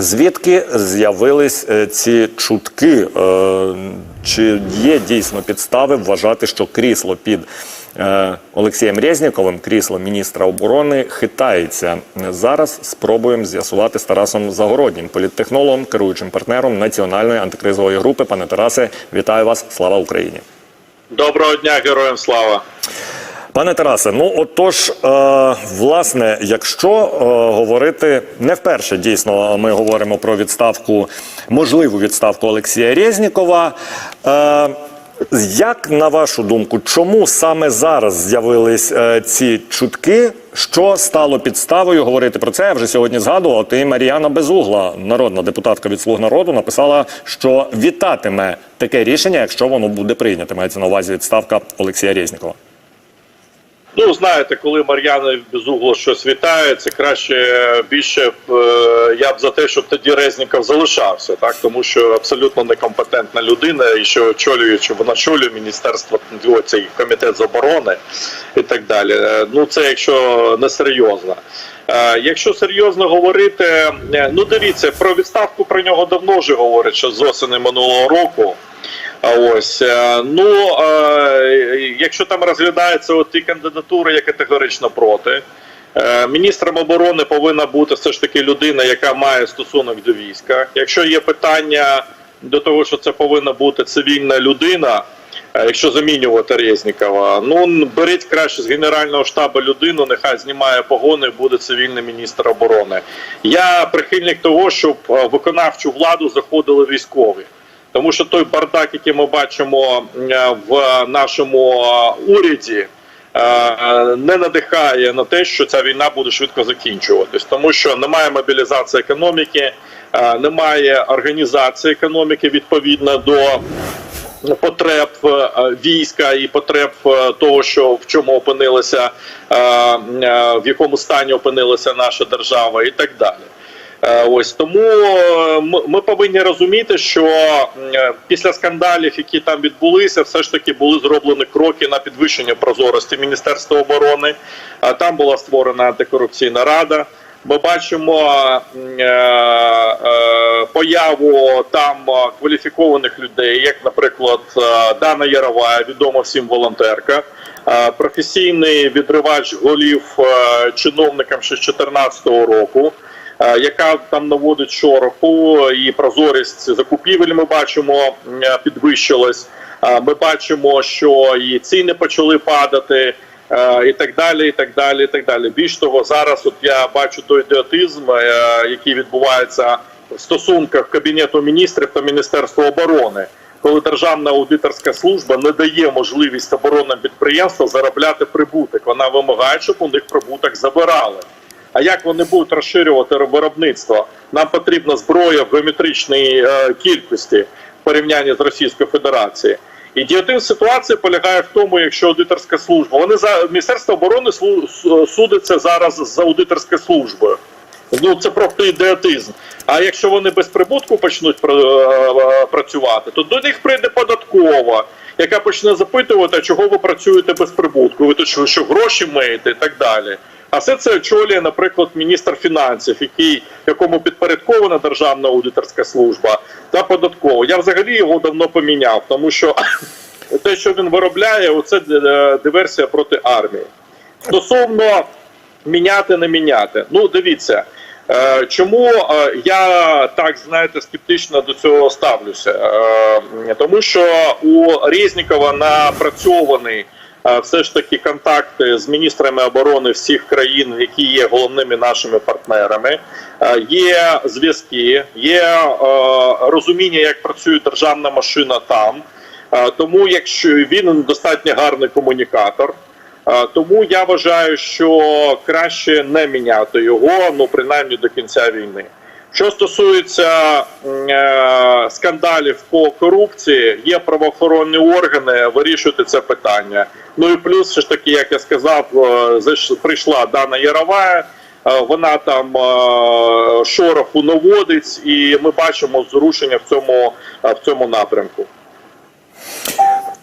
Звідки з'явились е, ці чутки? Е, Чи є дійсно підстави вважати, що крісло під е, Олексієм Резніковим, крісло міністра оборони, хитається? Зараз спробуємо з'ясувати з Тарасом Загороднім, політтехнологом, керуючим партнером національної антикризової групи. Пане Тарасе, вітаю вас! Слава Україні! Доброго дня, героям слава. Пане Тарасе, ну отож, е, власне, якщо е, говорити не вперше, дійсно, ми говоримо про відставку, можливу відставку Олексія Резнікова. Е, як на вашу думку, чому саме зараз з'явились е, ці чутки? Що стало підставою говорити про це? Я вже сьогодні згадував. От і Мар'яна Безугла, народна депутатка від слуг народу, написала, що вітатиме таке рішення, якщо воно буде прийнято. Мається на увазі відставка Олексія Резнікова. Ну, знаєте, коли Мар'яна Безугло щось вітає, це краще більше б, е, я б за те, щоб тоді Резніков залишався, так тому що абсолютно некомпетентна людина, і що очолює, чи вона очолює міністерство цей комітет з оборони і так далі. Е, Ну це якщо не серйозно. Е, Якщо серйозно говорити, е, ну дивіться, про відставку про нього давно вже говорять, що з осені минулого року. А ось е, ну е, якщо там розглядаються от ті кандидатури, я категорично проти. Е, Міністром оборони повинна бути все ж таки людина, яка має стосунок до війська. Якщо є питання до того, що це повинна бути цивільна людина, е, якщо замінювати Резнікова, ну беріть краще з генерального штабу людину, нехай знімає погони, буде цивільний міністр оборони. Я прихильник того, щоб е, в виконавчу владу заходили військові. Тому що той бардак, який ми бачимо е, в нашому е, уряді, е, не надихає на те, що ця війна буде швидко закінчуватись, тому що немає мобілізації економіки, е, немає організації економіки відповідно до потреб е, війська і потреб е, того, що в чому опинилася, е, в якому стані опинилася наша держава, і так далі. Ось тому ми- повинні розуміти, що після скандалів, які там відбулися, все ж таки були зроблені кроки на підвищення прозорості Міністерства оборони. Там була створена антикорупційна рада. Ми бачимо е, е, появу там кваліфікованих людей, як, наприклад, е, Дана Ярова, відома всім волонтерка, професійний відривач голів чиновникам ще з 2014 року. Яка там наводить шороху і прозорість закупівель, ми бачимо, підвищилась. Ми бачимо, що і ціни почали падати, і так далі, і так далі, і так далі. Більш того, зараз от я бачу той ідіотизм, е, який відбувається в стосунках Кабінету міністрів та Міністерства оборони, коли Державна аудиторська служба не дає можливість оборонним підприємствам заробляти прибуток. Вона вимагає, щоб у них прибуток забирали. А як вони будуть розширювати виробництво? Нам потрібна зброя в геометричній е, кількості в порівнянні з Російською Федерацією. Ідіотизм ситуації полягає в тому, якщо аудиторська служба. Вони за Міністерство оборони судиться зараз з аудиторською службою. Ну це просто ідіотизм. А якщо вони без прибутку почнуть е, працювати, то до них прийде податкова, яка почне запитувати, чого ви працюєте без прибутку? Ви то що, що гроші маєте і так далі. А все це очолює, наприклад, міністр фінансів, який якому підпорядкована державна аудиторська служба та податкова. Я взагалі його давно поміняв, тому що те, що він виробляє, оце е, диверсія проти армії. Стосовно міняти, не міняти. Ну, дивіться. Е, Чому е, я так знаєте скептично до цього ставлюся? Е, Тому що у Резнікова напрацьований е, все ж таки контакти з міністрами оборони всіх країн, які є головними нашими партнерами. Є зв'язки, є розуміння, як працює державна машина там. Тому, якщо він достатньо гарний комунікатор. Тому я вважаю, що краще не міняти його, ну принаймні до кінця війни. Що стосується е, скандалів по корупції, є правоохоронні органи вирішувати це питання. Ну і плюс, ж таки, як я сказав, е, прийшла Дана Ярова. е, Вона там е, шороху наводить, і ми бачимо зрушення в цьому, е, в цьому напрямку.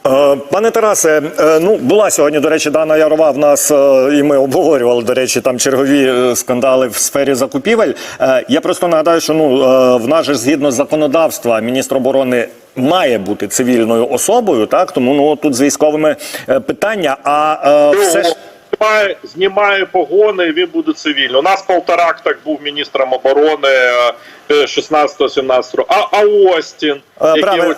Е, Пане Тарасе, е, ну була сьогодні, до речі, Дана Ярова в нас, е, і ми обговорювали, до речі, там чергові скандали в сфері закупівель. Я просто нагадаю, що ну в нас же згідно законодавства міністр оборони має бути цивільною особою, так тому ну тут з військовими питання. А е, все ж Знімає, знімає погони, і він буде цивільний. У нас Полторак так був міністром оборони е, 16-17 А, а Остін, який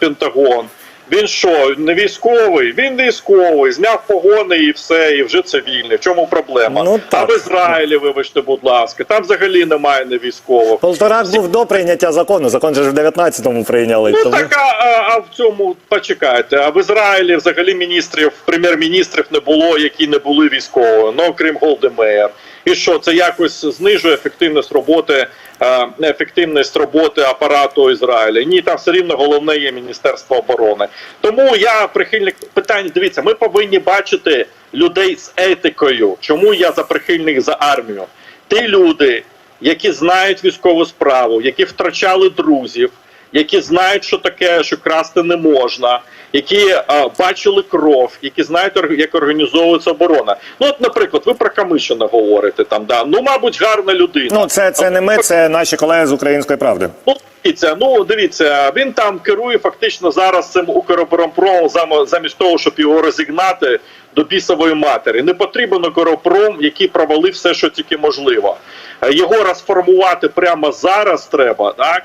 Пентагон. Він що, не військовий? Він військовий, зняв погони і все, і вже цивільний. В чому проблема? Ну, а в Ізраїлі, вибачте, будь ласка, там взагалі немає не військових. Полторак був до прийняття закону. Закон же ж в 19-му прийняли. Ну тому- так, а, а, а в цьому почекайте. А в Ізраїлі взагалі міністрів, прем'єр-міністрів не було, які не були військовими, ну окрім Голдемеєр. І що це якось знижує ефективність роботи, е, ефективність роботи апарату Ізраїля? Ні, там все рівно головне є Міністерство оборони. Тому я прихильник питань. Дивіться, ми повинні бачити людей з етикою. Чому я за прихильник за армію? Ті люди, які знають військову справу, які втрачали друзів, які знають, що таке, що красти не можна, які е, бачили кров, які знають, як організовується оборона. Ну, от, наприклад, ви про Камишина говорите там, да. Ну, мабуть, гарна людина. Ну, це, це не ми, це наші колеги з української правди. Ну, дивіться, ну дивіться, він там керує фактично зараз цим Укроборонпромом зам- замість того, щоб його розігнати до бісової матері. Не потрібен Укропром, який провалив все, що тільки можливо. Е, Його розформувати прямо зараз треба, так?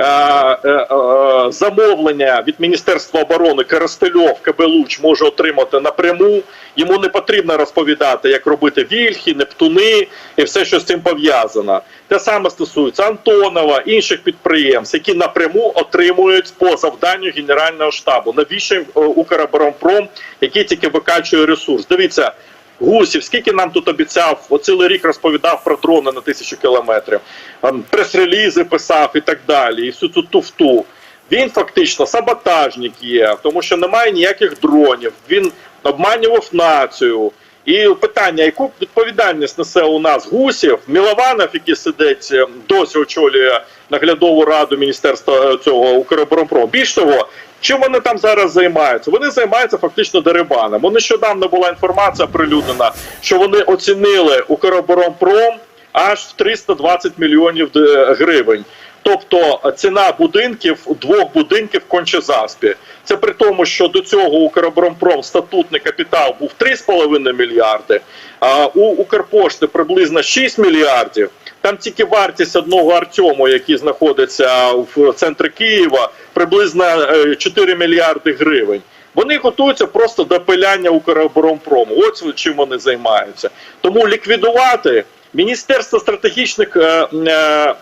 Е, е, е, замовлення від Міністерства оборони Коростельов КБ Луч може отримати напряму. Йому не потрібно розповідати, як робити вільхи, нептуни і все, що з цим пов'язано. Те саме стосується Антонова, інших підприємств, які напряму отримують по завданню Генерального штабу. Навіщо Укроборонпром, який тільки викачує ресурс? Дивіться. Гусів, скільки нам тут обіцяв, о, цілий рік розповідав про дрони на тисячу кілометрів, Ем, прес-релізи писав і так далі, і всю цю туфту. Він фактично саботажник є, тому що немає ніяких дронів. Він обманював націю. І питання, яку відповідальність несе у нас гусів, Мілованов, який сидить е, досі очолює наглядову раду міністерства е, цього Укроборонпрому. Більш того, чим вони там зараз займаються? Вони займаються фактично дерибаном. Нещодавно була інформація прилюднена, що вони оцінили Укроборонпром аж в 320 мільйонів е, гривень. Тобто ціна будинків двох будинків в Кончезаспі. Це при тому, що до цього Укроборонпром статутний капітал був 3,5 мільярди, а у Укрпошти приблизно 6 мільярдів. Там тільки вартість одного Артему, який знаходиться в центрі Києва, приблизно е, 4 мільярди гривень. Вони готуються просто до пиляння Укроборонпрому. Ось чим вони займаються. Тому ліквідувати Міністерство стратегічних е, е,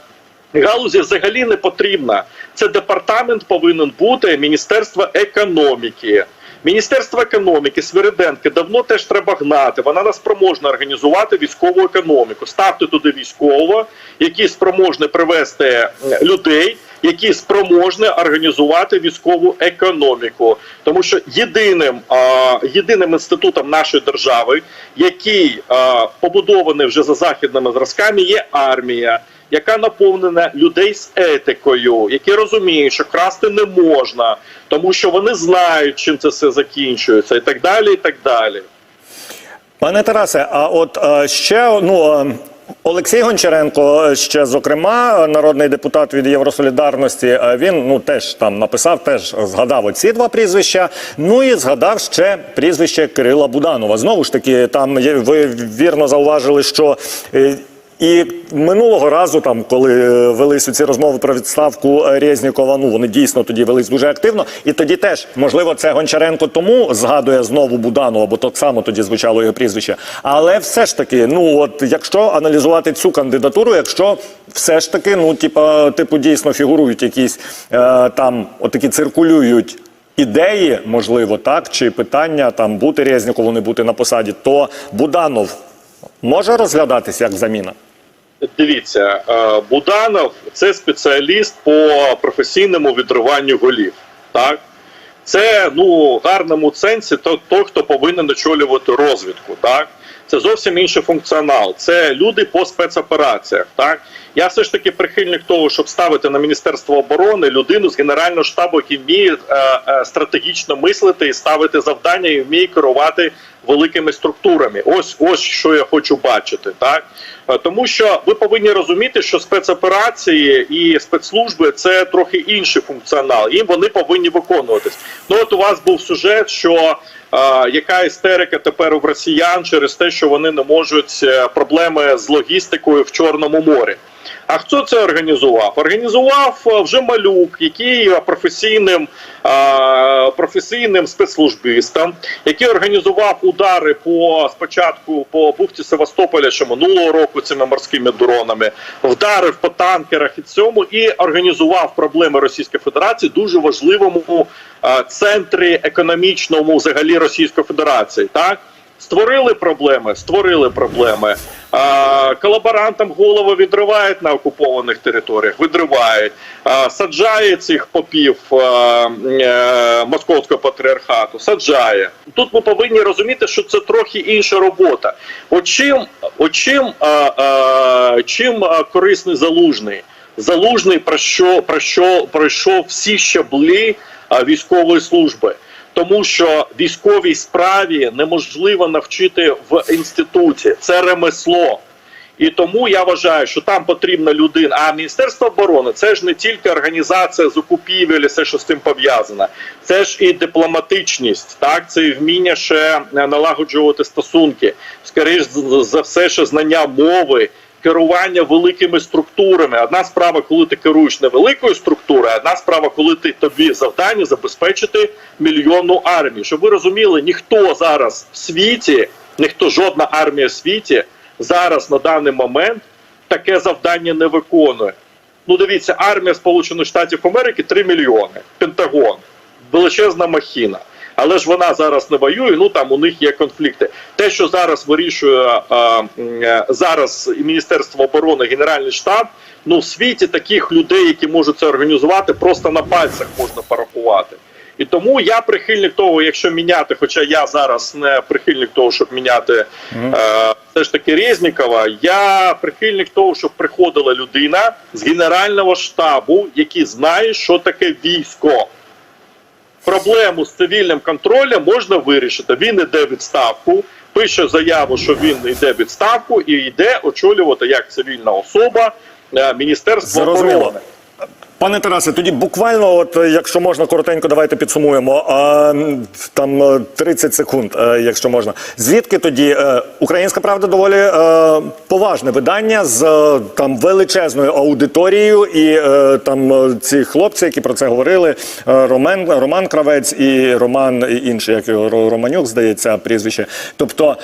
галузі взагалі не потрібна. Це департамент повинен бути Міністерства економіки. Міністерство економіки Свириденки давно теж треба гнати. Вона не спроможна організувати військову економіку. Ставте туди військового, який спроможний привести людей, які спроможні організувати військову економіку. Тому що єдиним, а, єдиним інститутом нашої держави, який а, побудований вже за західними зразками, є армія яка наповнена людей з етикою, які розуміють, що красти не можна, тому що вони знають, чим це все закінчується, і так далі. і так далі. Пане Тарасе, а от е, ще ну. е, Олексій Гончаренко, е, ще зокрема, народний депутат від Євросолідарності, він ну теж там написав, теж згадав оці два прізвища. Ну і згадав ще прізвище Кирила Буданова. Знову ж таки, там ви вірно зауважили, що. І минулого разу, там, коли е, велись ці розмови про відставку е, Резнікова, ну вони дійсно тоді велись дуже активно. І тоді теж, можливо, це Гончаренко тому згадує знову Буданова, бо так само тоді звучало його прізвище. Але все ж таки, ну от якщо аналізувати цю кандидатуру, якщо все ж таки, ну типа, типу, дійсно фігурують якісь е, там, отакі циркулюють. Ідеї, можливо, так, чи питання там бути Резнікову, не бути на посаді, то Буданов може розглядатися як заміна? Дивіться, е, Буданов це спеціаліст по професійному відриванню голів. Так? Це ну в гарному сенсі то, хто повинен очолювати розвідку. Так? Це зовсім інший функціонал. Це люди по спецопераціях. Так? Я все ж таки прихильник того, щоб ставити на міністерство оборони людину з генерального штабу, який вміє е, е, стратегічно мислити і ставити завдання, і вміє керувати великими структурами. Ось ось що я хочу бачити, так Е, тому що ви повинні розуміти, що спецоперації і спецслужби це трохи інший функціонал. Їм вони повинні виконуватись. Ну от у вас був сюжет, що е, яка істерика тепер у росіян через те, що вони не можуть проблеми з логістикою в Чорному морі. А хто це організував? Організував е, вже малюк, який професійним, професійним спецслужбістом, який організував удари по спочатку по бухті Севастополя, що минулого року цими морськими дронами, вдарив по танкерах і цьому, і організував проблеми Російської Федерації дуже важливому центрі економічному взагалі Російської Федерації. Так. Створили проблеми, створили проблеми. А, колаборантам голови відривають на окупованих територіях, відривають, а, саджає цих попів а, е, московського патріархату, саджає. Тут ми повинні розуміти, що це трохи інша робота. От чим, от чим, а, а, чим корисний залужний? Залужний про що, про що пройшов всі щаблі а, військової служби тому що військовій справі неможливо навчити в інституті. Це ремесло. І тому я вважаю, що там потрібна людина. А Міністерство оборони це ж не тільки організація закупівель, і все, що з цим пов'язано. Це ж і дипломатичність, так це і вміння ще налагоджувати стосунки. Скоріш за все, ще знання мови. Керування великими структурами. Одна справа, коли ти керуєш невеликою структурою, одна справа, коли ти тобі завдання забезпечити мільйонну армію. Щоб ви розуміли, ніхто зараз в світі, ніхто жодна армія в світі зараз на даний момент таке завдання не виконує. Ну, дивіться, армія Сполучених Штатів Америки 3 мільйони. Пентагон, величезна махіна. Але ж вона зараз не воює. Ну там у них є конфлікти. Те, що зараз вирішує а, м, зараз і Міністерство оборони, Генеральний штаб. Ну в світі таких людей, які можуть це організувати, просто на пальцях можна порахувати. І тому я прихильник того, якщо міняти, хоча я зараз не прихильник того, щоб міняти е, все ж таки Резнікова, я прихильник того, щоб приходила людина з генерального штабу, який знає, що таке військо. Проблему з цивільним контролем можна вирішити. Він іде відставку, пише заяву, що він йде відставку і йде очолювати як цивільна особа е, Міністерство оборони. Пане Тарасе, тоді буквально, от е, якщо можна коротенько, давайте підсумуємо. А, там е, 30 секунд, е, якщо можна. Звідки тоді е, Українська правда доволі е, поважне видання з е, там величезною аудиторією, і е, там е, ці хлопці, які про це говорили, е, Роман, Роман Кравець і Роман і інший, як Романюк, здається, прізвище. Тобто.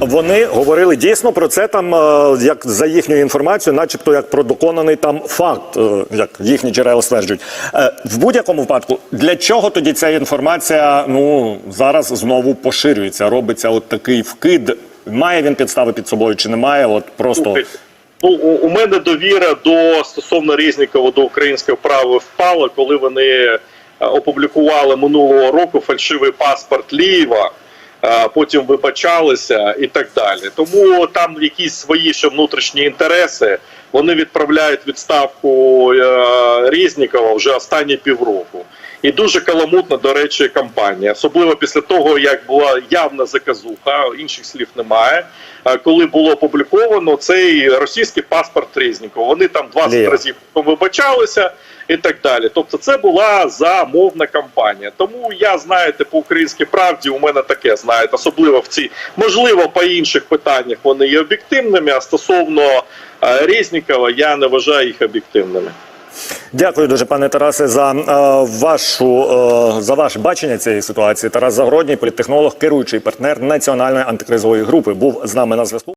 Вони говорили дійсно про це там, е, як за їхньою інформацією, начебто як про доконаний там факт, е, як їхні джерела стверджують. Е, В будь-якому випадку, для чого тоді ця інформація ну зараз знову поширюється, робиться от такий вкид. Має він підстави під собою чи немає? От просто Ну, у, мене довіра до стосовно Резнікова до української прави впала, коли вони опублікували минулого року фальшивий паспорт Лієва. Е, Потім вибачалися і так далі. Тому там якісь свої ще внутрішні інтереси. Вони відправляють відставку Різнікова вже останні півроку. І дуже каламутна, до речі, кампанія, особливо після того, як була явна заказуха, інших слів немає. Коли було опубліковано цей російський паспорт Резнікова. Вони там 20 Лєва. разів вибачалися і так далі. Тобто, це була замовна кампанія. Тому я знаєте, по українській правді у мене таке знаєте, особливо в ці можливо по інших питаннях вони є об'єктивними. А стосовно е, Резнікова, я не вважаю їх об'єктивними. Дякую дуже, пане Тарасе, за е, вашу е, за ваше бачення цієї ситуації. Тарас Загородній, політтехнолог, керуючий партнер національної антикризової групи, був з нами на зв'язку.